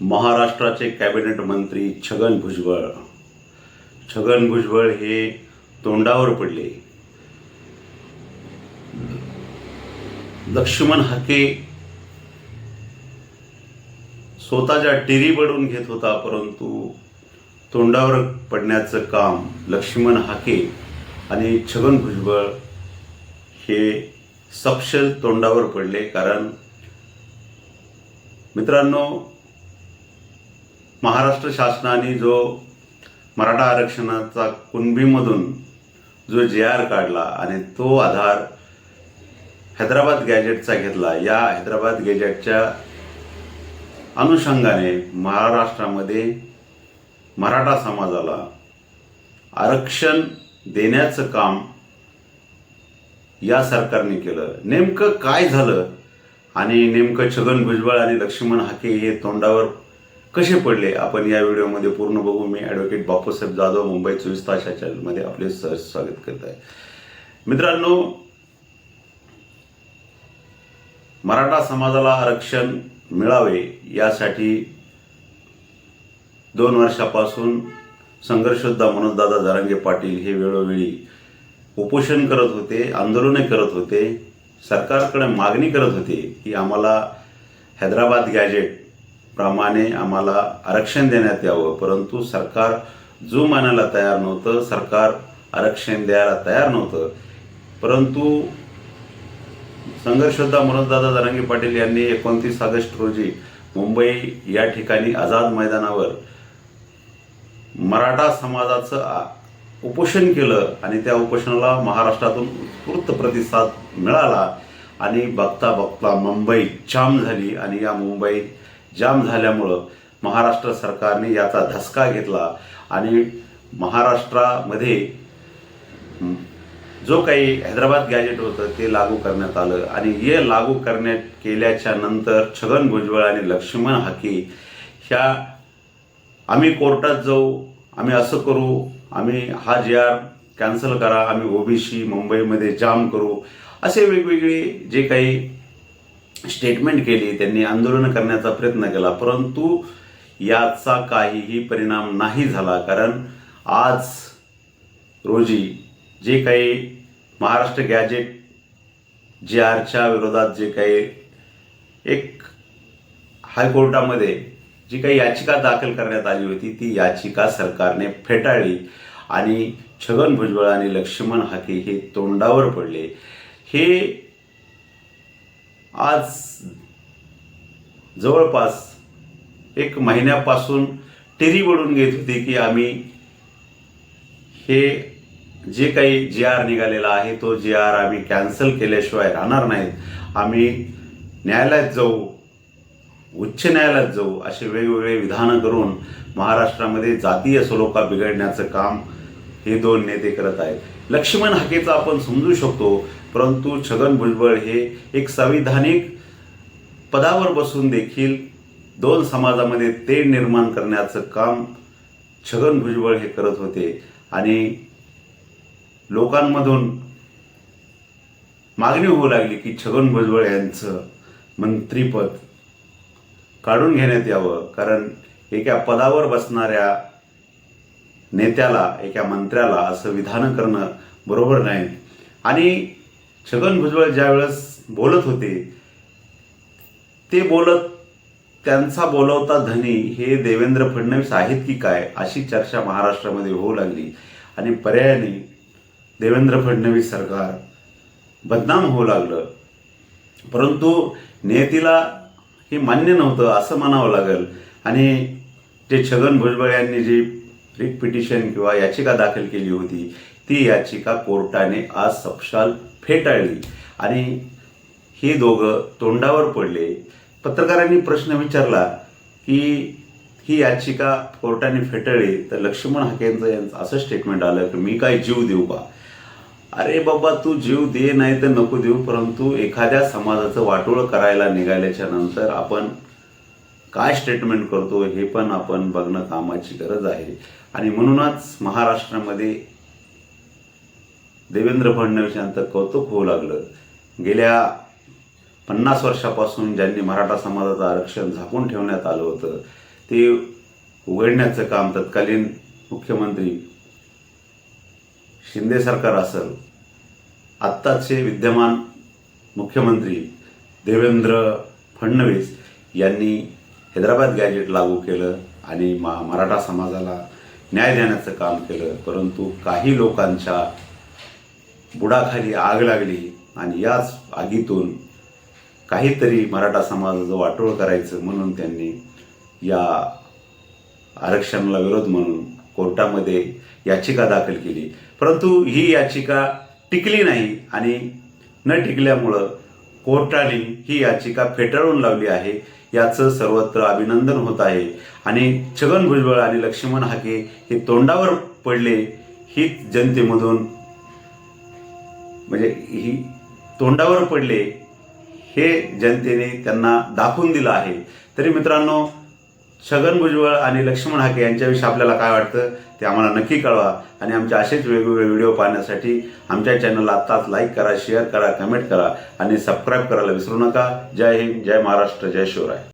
महाराष्ट्राचे कॅबिनेट मंत्री छगन भुजबळ. छगन भुजबळ हे तोंडावर पडले. लक्ष्मण हाके स्वतःच्या टिरी बडून घेत होता परंतु तोंडावर पडण्याचं काम लक्ष्मण हाके आणि छगन भुजबळ हे सपशल तोंडावर पडले कारण मित्रांनो महाराष्ट्र शासनाने जो मराठा आरक्षणाचा कुणबीमधून जो जे आर काढला आणि तो आधार हैदराबाद गॅजेटचा घेतला या हैदराबाद गॅजेटच्या अनुषंगाने महाराष्ट्रामध्ये मराठा समाजाला आरक्षण देण्याचं काम या सरकारने केलं. नेमकं काय झालं? आणि नेमकं छगन भुजबळ आणि लक्ष्मण हाके हे तोंडावर कसे पडले? आपण या व्हिडिओमध्ये पूर्ण बघू. मी ॲडव्होकेट बापूसाहेब जाधव मुंबई चोवीस तास या चॅनलमध्ये आपले सहज स्वागत करत आहे. मित्रांनो मराठा समाजाला आरक्षण मिळावे यासाठी दोन वर्षापासून संघर्षोद्धा मनोजदादा जारंगे पाटील हे वेळोवेळी उपोषण करत होते आंदोलने करत होते. सरकारकडे मागणी करत होते की आम्हाला हैदराबाद गॅजेट प्रमाणे आम्हाला आरक्षण देण्यात यावं. परंतु सरकार जो मानायला तयार नव्हतं सरकार आरक्षण द्यायला तयार नव्हतं. परंतु संघर्षदा मनोजदादा जरांगे पाटील यांनी एकोणतीस ऑगस्ट रोजी मुंबई या ठिकाणी आझाद मैदानावर मराठा समाजाचं उपोषण केलं आणि त्या उपोषणाला महाराष्ट्रातून उत्स्फूर्त प्रतिसाद मिळाला आणि बघता बघता मुंबई जाम झाली आणि या मुंबईत जाम झाल्यामुळं महाराष्ट्र सरकारने याचा धसका घेतला आणि महाराष्ट्रामध्ये जो काही हैदराबाद गॅजेट होतं ते लागू करण्यात आलं. आणि हे लागू करण्यात केल्याच्यानंतर छगन भुजबळ आणि लक्ष्मण हाके ह्या आम्ही कोर्टात जाऊ आम्ही असं करू आम्ही हा जे आर कॅन्सल करा आम्ही ओबीसी मुंबईमध्ये जाम करू. असे वेगवेगळे जे काही स्टेटमेंट केली त्यांनी आंदोलन करण्याचा प्रयत्न केला. परंतु याचा काहीही परिणाम नाही झाला कारण आज रोजी जे काही महाराष्ट्र गॅजेट जे आरच्या विरोधात जे काही एक हायकोर्टामध्ये जी काही याचिका दाखल करण्यात आली होती ती याचिका सरकारने फेटाळली आणि छगन भुजबळ आणि लक्ष्मण हाके हे तोंडावर पडले. हे आज जवळपास एक महिन्यापासून टेरी बडून घेत होती की आम्ही हे जे काही जे आर निघालेला आहे तो जे आर आम्ही कॅन्सल केल्याशिवाय राहणार नाहीत. आम्ही न्यायालयात जाऊ उच्च न्यायालयात जाऊ असे वेगवेगळे विधानं करून महाराष्ट्रामध्ये जातीय सलोखा बिघडण्याचं काम हे दोन नेते करत आहेत. लक्ष्मण हाकेचा आपण समजू शकतो परंतु छगन भुजबळ हे एक संविधानिक पदावर बसून देखील दोन समाजामध्ये तेढ निर्माण करण्याचं काम छगन भुजबळ हे करत होते. आणि लोकांमधून मागणी होऊ लागली की छगन भुजबळ यांचं मंत्रीपद काढून घेण्यात यावं कारण एका पदावर बसणाऱ्या नेत्याला एका मंत्र्याला असं विधानं करणं बरोबर नाही. आणि छगन भुजबळ ज्यावेळेस बोलत होते ते बोलत त्यांचा बोलवता धनी हे देवेंद्र फडणवीस आहेत की काय अशी चर्चा महाराष्ट्रामध्ये होऊ लागली. आणि पर्यायाने देवेंद्र फडणवीस सरकार बदनाम होऊ लागलं. परंतु नियतीला हे मान्य नव्हतं असं म्हणावं लागेल. आणि ते छगन भुजबळ यांनी जी रिट पिटिशन किंवा याचिका दाखल केली होती. ती याचिका कोर्टाने आज सपशाल फेटाळली. आणि हे दोघं तोंडावर पडले. पत्रकारांनी प्रश्न विचारला की ही याचिका कोर्टाने फेटाळली तर लक्ष्मण हाकेंचं यांचं असं स्टेटमेंट आलं की मी काय जीव देऊ का? अरे बाबा तू जीव दे नाही तर नको देऊ परंतु एखाद्या समाजाचं वाटोळ करायला निघाल्याच्या नंतर आपण काय स्टेटमेंट करतो हे पण आपण बघणं कामाची गरज आहे. आणि म्हणूनच महाराष्ट्रामध्ये देवेंद्र फडणवीस यांचं कौतुक होऊ लागलं. गेल्या पन्नास वर्षापासून ज्यांनी मराठा समाजाचं आरक्षण झाकून ठेवण्यात आलं होतं ते उघडण्याचं काम तत्कालीन मुख्यमंत्री शिंदे सरकार असेल आत्ताचे विद्यमान मुख्यमंत्री देवेंद्र फडणवीस यांनी हैदराबाद गॅजेट लागू केलं आणि मा मराठा समाजाला न्याय देण्याचं काम केलं. परंतु काही लोकांच्या बुडाखाली आग लागली आणि याच आगीतून काहीतरी मराठा समाजाचं वाटोळ करायचं म्हणून त्यांनी या आरक्षणाला विरोध म्हणून कोर्टामध्ये याचिका दाखल केली. परंतु ही याचिका टिकली नाही आणि न टिकल्यामुळं कोर्टाने ही याचिका फेटाळून लावली आहे. याचं सर्वत्र अभिनंदन होत आहे. आणि छगन भुजबळ आणि लक्ष्मण हाके हे तोंडावर पडले ही जनतेमधून म्हणजे ही तोंडावर पडले हे जनतेने त्यांना दाखवून दिलं आहे. तरी मित्रांनो छगन भुजबळ आणि लक्ष्मण हाके यांच्याविषयी आपल्याला काय वाटतं ते आम्हाला नक्की कळवा. आणि आमचे असेच वेगवेगळे व्हिडिओ पाहण्यासाठी आमच्या चॅनलला आत्ताच लाईक करा शेअर करा कमेंट करा आणि सबस्क्राईब करायला विसरू नका. जय हिंद जय महाराष्ट्र जय शिवराय.